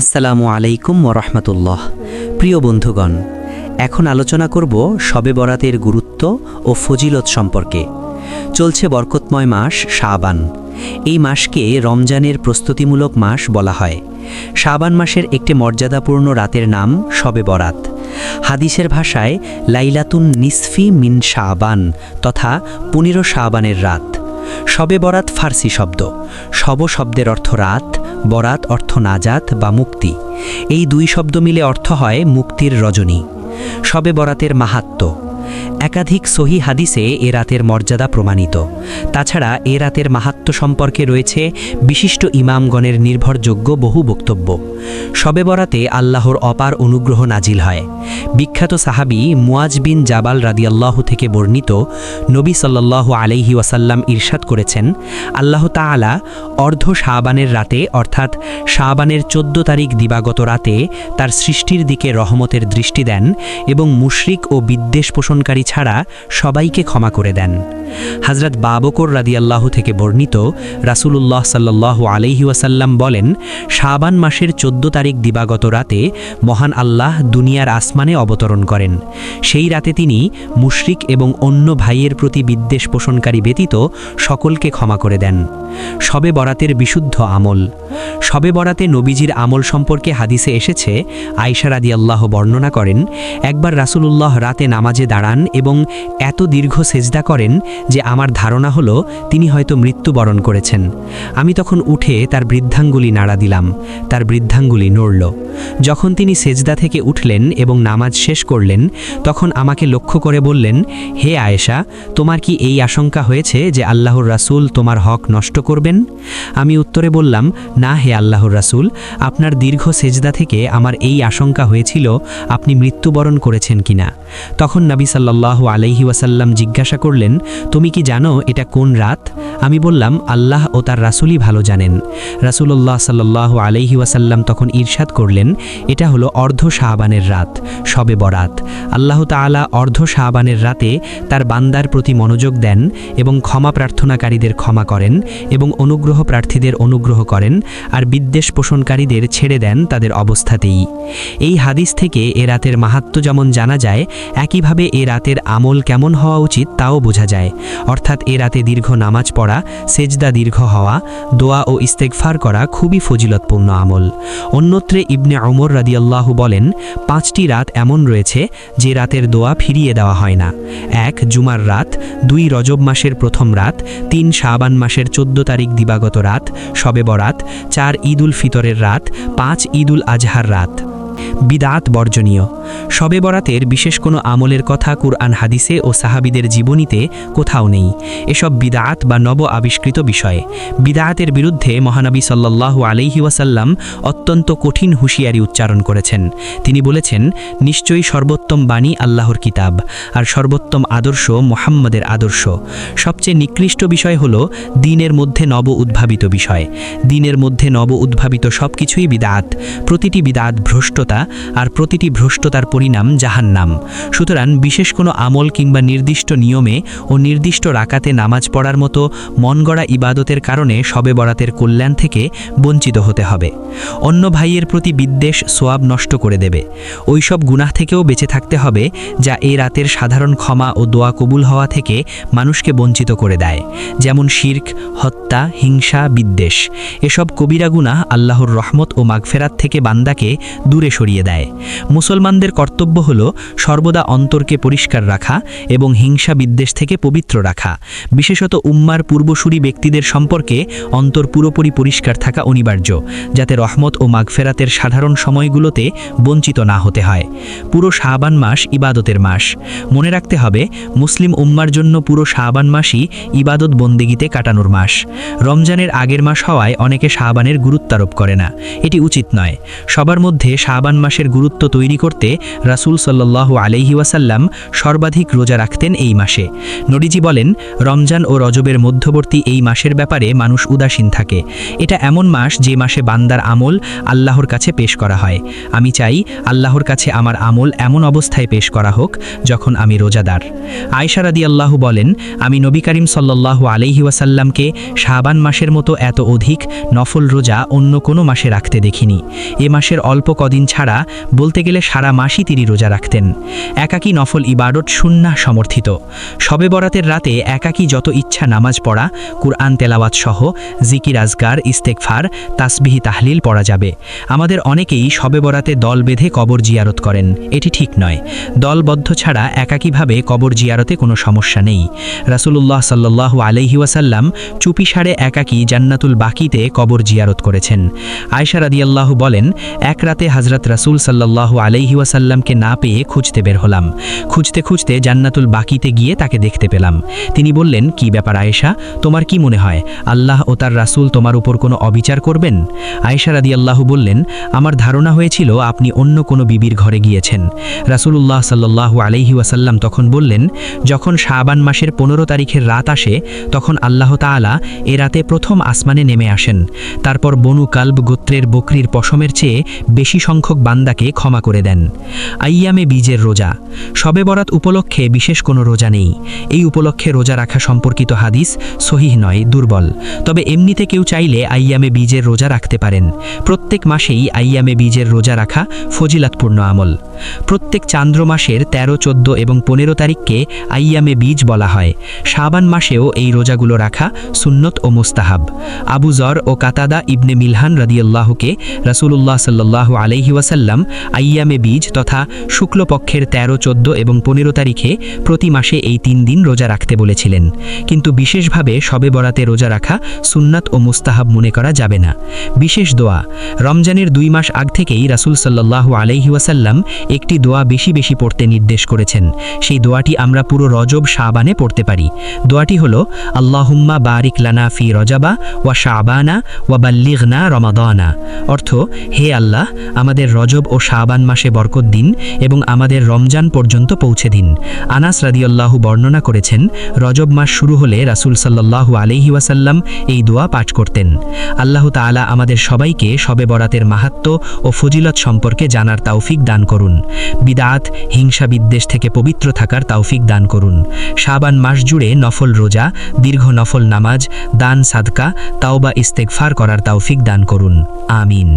আসসালামু আলাইকুম ওরহমতুল্লাহ প্রিয় বন্ধুগণ, এখন আলোচনা করব শবে বরাতের গুরুত্ব ও ফজিলত সম্পর্কে। চলছে বরকতময় মাস শাবান। এই মাসকে রমজানের প্রস্তুতিমূলক মাস বলা হয়। শাবান মাসের একটি মর্যাদাপূর্ণ রাতের নাম শবে বরাত। হাদিসের ভাষায়, লাইলাতুন নিসফি মিন শাবান তথা পনেরো শাবানের রাত। শবে বরাত ফার্সি শব্দ। শব শব্দের অর্থ রাত। বরাত অর্থ নাজাত বা মুক্তি। এই দুই শব্দ মিলে অর্থ হয় মুক্তির রজনী। শবে বরাতের মাহাত্ম্য একাধিক সহি হাদিসে এ রাতের মর্যাদা প্রমাণিত। তাছাড়া এ রাতের মাহাত্ম্য সম্পর্কে রয়েছে বিশিষ্ট ইমামগণের নির্ভরযোগ্য বহু বক্তব্য। শবে বরাতে আল্লাহর অপার অনুগ্রহ নাজিল হয়। বিখ্যাত সাহাবি মুয়াজ বিন জাবাল রাদিয়াল্লাহু থেকে বর্ণিত নবী সাল্লাল্লাহু আলাইহি ওয়াসাল্লাম ইরশাদ করেছেন, আল্লাহ তাআলা অর্ধ শাবানের রাতে অর্থাৎ শাহবানের চোদ্দ তারিখ দিবাগত রাতে তার সৃষ্টির দিকে রহমতের দৃষ্টি দেন এবং মুশরিক ও বিদ্বেষ পোষণকারী ছাড়া সবাইকে ক্ষমা করে দেন। হজরত বাবকর রাদিয়াল্লাহু থেকে বর্ণিত রাসূলুল্লাহ সাল্লাল্লাহু আলাইহি ওয়াসাল্লাম বলেন, শাবান মাসের চোদ্দ তারিখ দিবাগত রাতে মহান আল্লাহ দুনিয়ার আসমানে অবতরণ করেন। সেই রাতে তিনি মুশরিক এবং অন্য ভাইয়ের প্রতি বিদ্বেষ পোষণকারী ব্যতীত সকলকে ক্ষমা করে দেন। শবে বরাতের বিশুদ্ধ আমল। শবে বরাতে নবীজির আমল সম্পর্কে হাদিসে এসেছে আয়সা রাদি আল্লাহ বর্ণনা করেন, একবার রাসূলুল্লাহ রাতে নামাজে দাঁড়ান এবং এত দীর্ঘ সেজদা করেন যে আমার ধারণা হলো তিনি হয়তো মৃত্যুবরণ করেছেন। আমি তখন উঠে তার বৃদ্ধাঙ্গুলি নাড়া দিলাম, তার বৃদ্ধাঙ্গুলি নড়ল। যখন তিনি সেজদা থেকে উঠলেন এবং নামাজ শেষ করলেন, তখন আমাকে লক্ষ্য করে বললেন, হে আয়েশা, তোমার কি এই আশঙ্কা হয়েছে যে আল্লাহর রাসূল তোমার হক নষ্ট করবেন? আমি উত্তরে বললাম, না হে আল্লাহর রাসূল, আপনার দীর্ঘ সেজদা থেকে আমার এই আশঙ্কা হয়েছিল আপনি মৃত্যুবরণ করেছেন কিনা? তখন নবী সাল্লাল্লাহু আলাইহি ওয়াসাল্লাম জিজ্ঞাসা করলেন, তুমি কি জানো এটা কোন রাত? আমি বললাম, আল্লাহ ও তার রাসূলই ভালো জানেন। রাসূলুল্লাহ সাল্লাল্লাহু আলাইহি ওয়াসাল্লাম তখন ঈর্ষাদ করলেন, এটা হলো অর্ধ শাহবানের রাত শবে বরাত। আল্লাহ তাআলা অর্ধ শাহবানের রাতে তার বান্দার প্রতি মনোযোগ দেন এবং ক্ষমা প্রার্থনাকারীদের ক্ষমা করেন এবং অনুগ্রহ প্রার্থীদের অনুগ্রহ করেন আর বিদ্বেষ পোষণকারীদের ছেড়ে দেন তাদের অবস্থাতেই। এই হাদিস থেকে এ রাতের মাহাত্ম্য যেমন জানা যায়, একইভাবে এ রাতের আমল কেমন হওয়া উচিত তাও বোঝা যায়। অর্থাৎ এ রাতে দীর্ঘ নামাজ পড়া, সেজদা দীর্ঘ হওয়া, দোয়া ও ইস্তেকফার করা খুবই ফজিলতপূর্ণ আমল। অন্যত্রে ইবনে অমর রাদিয়াল্লাহু বলেন, পাঁচটি রাত এমন রয়েছে যে রাতের দোয়া ফিরিয়ে দেওয়া হয় না। এক, জুমার রাত, দুই, রজব মাসের প্রথম রাত, তিন, শাবান মাসের চোদ্দ তারিখ দিবাগত রাত, শবে বরাত, চার, ঈদুল ফিতরের রাত, পাঁচ, ঈদুল আজহার রাত। বিদাত বর্জনীয়। শবে বরাতের বিশেষ কোনো আমলের কথা কুরআন, হাদিসে ও সাহাবিদের জীবনীতে কোথাও নেই। এসব বিদাত বা নব আবিষ্কৃত বিষয়। বিদাতের বিরুদ্ধে মহানবী সাল্লাল্লাহু আলাইহি ওয়াসাল্লাম অত্যন্ত কঠিন হুঁশিয়ারি উচ্চারণ করেছেন। তিনি বলেছেন, নিশ্চয়ই সর্বোত্তম বাণী আল্লাহর কিতাব আর সর্বোত্তম আদর্শ মোহাম্মদের আদর্শ। সবচেয়ে নিকৃষ্ট বিষয় হল দিনের মধ্যে নব উদ্ভাবিত বিষয়। দিনের মধ্যে নব উদ্ভাবিত সব কিছুই বিদাত। প্রতিটি বিদাত ভ্রষ্টতা আর প্রতিটি ভ্রষ্টতার পরিণাম জাহান্নাম। সুতরাং বিশেষ কোনো আমল কিংবা নির্দিষ্ট নিয়মে ও নির্দিষ্ট রাকাতে নামাজ পড়ার মতো মন গড়া ইবাদতের কারণে শবে বরাতের কল্যাণ থেকে বঞ্চিত হতে হবে। অন্য ভাইয়ের প্রতি বিদ্বেষ সোয়াব নষ্ট করে দেবে। ওইসব গুনাহ থেকেও বেঁচে থাকতে হবে, যা এই রাতের সাধারণ ক্ষমা ও দোয়া কবুল হওয়া থেকে মানুষকে বঞ্চিত করে দেয়। যেমন শির্ক, হত্যা হিংসা, বিদ্বেষ, এসব কবিরা গুনাহ আল্লাহর রহমত ও মাগফেরাত থেকে বান্দাকে দূরে সরিয়ে দেয়। মুসলমানদের কর্তব্য হল সর্বদা অন্তরকে পরিষ্কার রাখা এবং হিংসা, বিদ্বেষ থেকে পবিত্র রাখা। বিশেষত উম্মার পূর্বসূরি ব্যক্তিদের সম্পর্কে অন্তর পুরোপুরি পরিষ্কার থাকা অনিবার্য, যাতে রহমত ও মাগফেরাতের সাধারণ সময়গুলোতে বঞ্চিত না হতে হয়। পুরো শাহবান মাস ইবাদতের মাস। মনে রাখতে হবে, মুসলিম উম্মার জন্য পুরো শাহবান মাসই ইবাদত বন্দিগিতে কাটানোর মাস। রমজানের আগের মাস হওয়ায় অনেকে শাহবানের গুরুত্বারোপ করে না। এটি উচিত নয়। সবার মধ্যে শাহবান মাসের গুরুত্ব তৈরি করতে রাসূল সাল্লাল্লাহু আলাইহি ওয়াসাল্লাম সর্বাধিক রোজা রাখতেন এই মাসে। নডিজি বলেন, রমজান ও রজবের মধ্যবর্তী এই মাসের ব্যাপারে মানুষ উদাসীন থাকে। এটা এমন মাস যে মাসে বান্দার আমল আল্লাহর কাছে পেশ করা হয়। আমি চাই আল্লাহর কাছে আমার আমল এমন অবস্থায় পেশ করা হোক যখন আমি রোজাদার। আয়সা রাদি আল্লাহু বলেন, আমি নবী করিম সাল্লাল্লাহু আলাইহি ওয়াসাল্লামকে শাবান মাসের মতো এত অধিক নফল রোজা অন্য কোনো মাসে রাখতে দেখিনি। এ মাসের অল্প কদিন ছাড়া বলতে গেলে সারা মাসই তিনি রোজা রাখতেন। একাকী নফল ইবাদত সুন্নাহ সমর্থিত। শবে বরাতের রাতে একাকী যত ইচ্ছা নামাজ পড়া, কুরআন তেলাওয়াত সহ জিকির আজগার ইস্তেকফার তাসবিহি, তাহলিল পড়া যাবে। আমাদের অনেকেই শবে বরাতে দল বেঁধে কবর জিয়ারত করেন। এটি ঠিক নয়। দলবদ্ধ ছাড়া একাকীভাবে কবর জিয়ারতে কোনো সমস্যা নেই। রাসূলুল্লাহ সাল্লাল্লাহু আলাইহি ওয়াসাল্লাম চুপি সারে একাকী জান্নাতুল বাকিতে কবর জিয়ারত করেছেন। আয়সা রাদিয়াল্লাহু বলেন, এক রাতে হজরত রাসূল সাল্লাল্লাহু আলাইহি ওয়াসাল্লামকে না পেয়ে খুঁজতে বের হলাম। খুঁজতে খুঁজতে জান্নাতুল বাকিতে গিয়ে তাকে দেখতে পেলাম। তিনি বললেন, কি ব্যাপার আয়েশা? তোমার কি মনে হয়, আল্লাহ ও তার রাসূল তোমার উপর কোনো অবিচার করবেন? আয়েশা রাদিয়াল্লাহু বললেন, আমার ধারণা হয়েছিল আপনি অন্য কোনো বিবির ঘরে গিয়েছেন। রাসূলুল্লাহ সাল্লাল্লাহু আলাইহি ওয়াসাল্লাম তখন বললেন, যখন শাবান মাসের পনেরো তারিখের রাত আসে, তখন আল্লাহ তাআলা এ রাতে প্রথম আসমানে নেমে আসেন। তারপর বনু কালব গোত্রের বকরির পশমের চেয়ে বেশি সংখ্যক বান্দাকে ক্ষমা করে দেন। আইয়ামে বীজের রোজা। শবে বরাত উপলক্ষে বিশেষ কোনো রোজা নেই। এই উপলক্ষে রোজা রাখা সম্পর্কিত হাদিস সহিহ নয়, দুর্বল। তবে এমনিতে কেউ চাইলে আইয়ামে বীজের রোজা রাখতে পারেন। প্রত্যেক মাসেই আইয়ামে বীজের রোজা রাখা ফজিলাতপূর্ণ আমল। প্রত্যেক চান্দ্র মাসের তেরো, চোদ্দ এবং পনেরো তারিখকে আইয়ামে বীজ বলা হয়। শাবান মাসেও এই রোজাগুলো রাখা সুন্নত ও মুস্তাহাব। আবু জর ও কাতাদা ইবনে মিলহান রাদিয়াল্লাহুকে রাসূলুল্লাহ সাল্লাল্লাহু আলাইহি ওয়াসাল্লাম আইয়ামে বীজ তথা শুক্লপক্ষের তেরো, চোদ্দ এবং পনেরো তারিখে প্রতি মাসে এই তিন দিন রোজা রাখতে বলেছিলেন। কিন্তু বিশেষভাবে শবে বরাতে রোজা রাখা সুন্নাত ও মুস্তাহাব মনে করা যাবে না। বিশেষ দোয়া, রমজানের দুই মাস আগ থেকেই রাসূল সাল্লাল্লাহু আলাইহি ওয়াসাল্লাম একটি দোয়া বেশি বেশি পড়তে নির্দেশ করেছেন। সেই দোয়াটি আমরা পুরো রজব শাবানে পড়তে পারি। দোয়াটি হলো, আল্লাহুম্মা বারিক লানা ফি রজাবা ওয়া শাবানা ওয়া বাল্লিগনা রমাদানা। অর্থ, হে আল্লাহ, আমাদের রজব ও শাবান মাসে বরকত দিন এবং আমাদের রমজান পর্যন্ত পৌঁছে দিন। আনাস রাদিয়াল্লাহু বর্ণনা করেছেন, রজব মাস শুরু হলে রাসূল সাল্লাল্লাহু আলাইহি ওয়াসাল্লাম এই দোয়া পাঠ করতেন। আল্লাহ তাআলা আমাদের সবাইকে শবে বরাতের মাহাত্ম ও ফজিলত সম্পর্কে জানার তৌফিক দান করুন। বিদাত, হিংসা বিদ্বেষ থেকে পবিত্র থাকার তৌফিক দান করুন। শাবান মাস জুড়ে নফল রোজা, দীর্ঘ নফল নামাজ দান সাদকা তাওবা ইস্তেকফার করার তাওফিক দান করুন। আমিন।